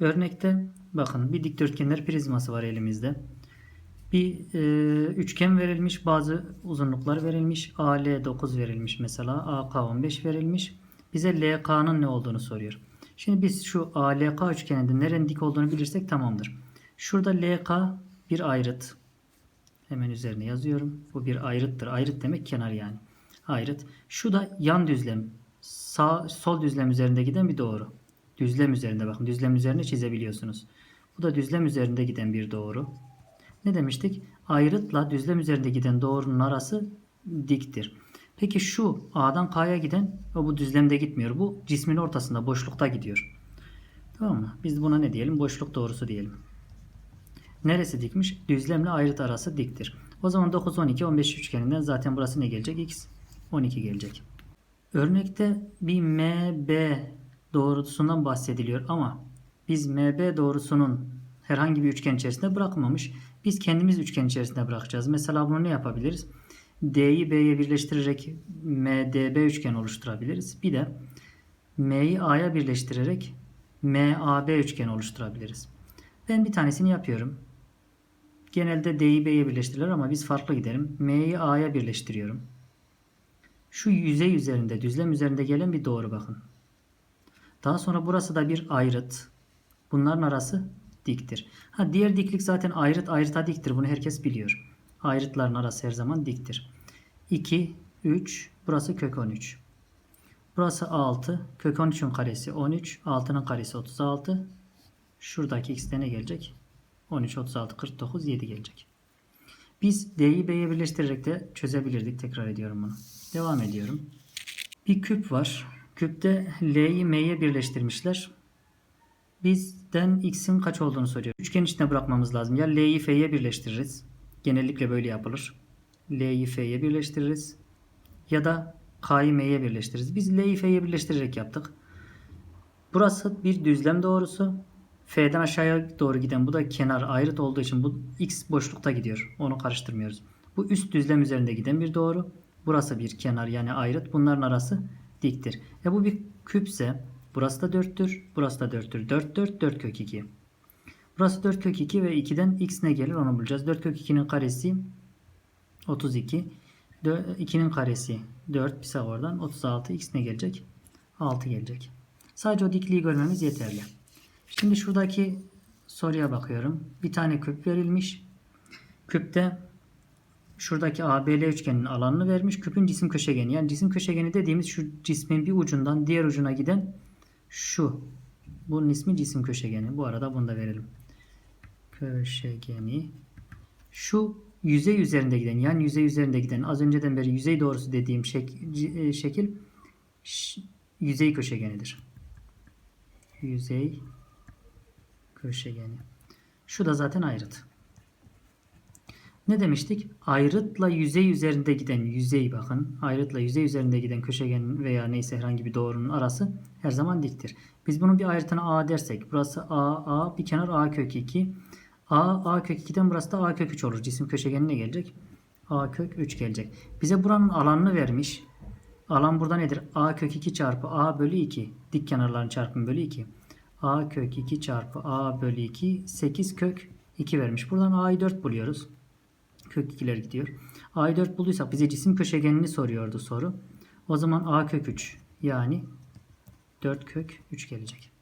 Örnekte bakın bir dikdörtgenler prizması var elimizde. Bir e, üçgen verilmiş, bazı uzunluklar verilmiş. AL 9 verilmiş mesela, AK 15 verilmiş. Bize LK'nın ne olduğunu soruyor. Şimdi biz şu ALK üçgeninde nerenin dik olduğunu bilirsek tamamdır. Şurada LK bir ayrıt. Hemen üzerine yazıyorum. Bu bir ayrıttır. Ayrıt demek kenar yani. Ayrıt. Şu da yan düzlem. Sağ, sol düzlem üzerinde giden bir doğru. Düzlem üzerinde bakın. Düzlem üzerine çizebiliyorsunuz. Bu da düzlem üzerinde giden bir doğru. Ne demiştik? Ayrıtla düzlem üzerinde giden doğrunun arası diktir. Peki şu A'dan K'ya giden o bu düzlemde gitmiyor. Bu cismin ortasında boşlukta gidiyor. Tamam mı? Biz buna ne diyelim? Boşluk doğrusu diyelim. Neresi dikmiş? Düzlemle ayrıt arası diktir. O zaman 9, 12, 15 üçgeninden zaten burası ne gelecek? X 12 gelecek. Örnekte bir MB doğrultusundan bahsediliyor ama biz MB doğrusunun herhangi bir üçgen içerisinde bırakmamış. Biz kendimiz üçgen içerisinde bırakacağız. Mesela bunu ne yapabiliriz? D'yi B'ye birleştirerek MDB üçgen oluşturabiliriz. Bir de M'yi A'ya birleştirerek MAB üçgen oluşturabiliriz. Ben bir tanesini yapıyorum. Genelde D'yi B'ye birleştirirler ama biz farklı gidelim. M'yi A'ya birleştiriyorum. Şu yüzey üzerinde, düzlem üzerinde gelen bir doğru bakın. Daha sonra burası da bir ayrıt. Bunların arası diktir. Ha diğer diklik zaten ayrıt ayrıta diktir. Bunu herkes biliyor. Ayrıtların arası her zaman diktir. 2, 3, burası kök 13. Burası 6, kök 13'ün karesi 13, 6'nın karesi 36. Şuradaki x'te ne gelecek? 13, 36, 49, 7 gelecek. Biz D'yi B'ye birleştirerek de çözebilirdik. Tekrar ediyorum bunu. Devam ediyorum. Bir küp var. Küpte L'yi M'ye birleştirmişler. Bizden X'in kaç olduğunu soruyor. Üçgen içine bırakmamız lazım. Ya L'yi F'ye birleştiririz. Genellikle böyle yapılır. L'yi F'ye birleştiririz. Ya da K'yı M'ye birleştiririz. Biz L'yi F'ye birleştirerek yaptık. Burası bir düzlem doğrusu. F'den aşağıya doğru giden bu da kenar ayrıt olduğu için bu X boşlukta gidiyor. Onu karıştırmıyoruz. Bu üst düzlem üzerinde giden bir doğru. Burası bir kenar yani ayrıt. Bunların arası diktir. E bu bir küpse burası da 4'tür. Burası da 4'tür. 4 4 4 kök 2. Burası 4 kök 2 ve 2'den x ne gelir onu bulacağız. 4 kök 2'nin karesi 32. 2'nin karesi 4 Pisagor'dan 36 x ne gelecek? 6 gelecek. Sadece o dikliği görmemiz yeterli. Şimdi şuradaki soruya bakıyorum. Bir tane küp verilmiş. Küpte şuradaki ABL üçgeninin alanını vermiş. Küpün cisim köşegeni. Yani cisim köşegeni dediğimiz şu cismin bir ucundan diğer ucuna giden şu. Bunun ismi cisim köşegeni. Bu arada bunu da verelim. Köşegeni. Şu yüzey üzerinde giden, yani yüzey üzerinde giden az önceden beri yüzey doğrusu dediğim şek e, şekil yüzey köşegenidir. Yüzey köşegeni. Şu da zaten ayrıt. Ne demiştik? Ayrıtla yüzey üzerinde giden yüzey bakın. Ayrıtla yüzey üzerinde giden köşegen veya neyse herhangi bir doğrunun arası her zaman diktir. Biz bunun bir ayrıtına A dersek burası A, A bir kenar A kök 2. A, A kök 2'den burası da A kök 3 olur. Cisim köşegeni ne gelecek? A kök 3 gelecek. Bize buranın alanını vermiş. Alan burada nedir? A kök 2 çarpı A bölü 2. Dik kenarların çarpımı bölü 2. A kök 2 çarpı A bölü 2 8 kök 2 vermiş. Buradan A'yı 4 buluyoruz. Kök 2'ler gidiyor. A'yı 4 bulduysak bize cisim köşegenini soruyordu soru. O zaman A kök 3 yani 4 kök 3 gelecek.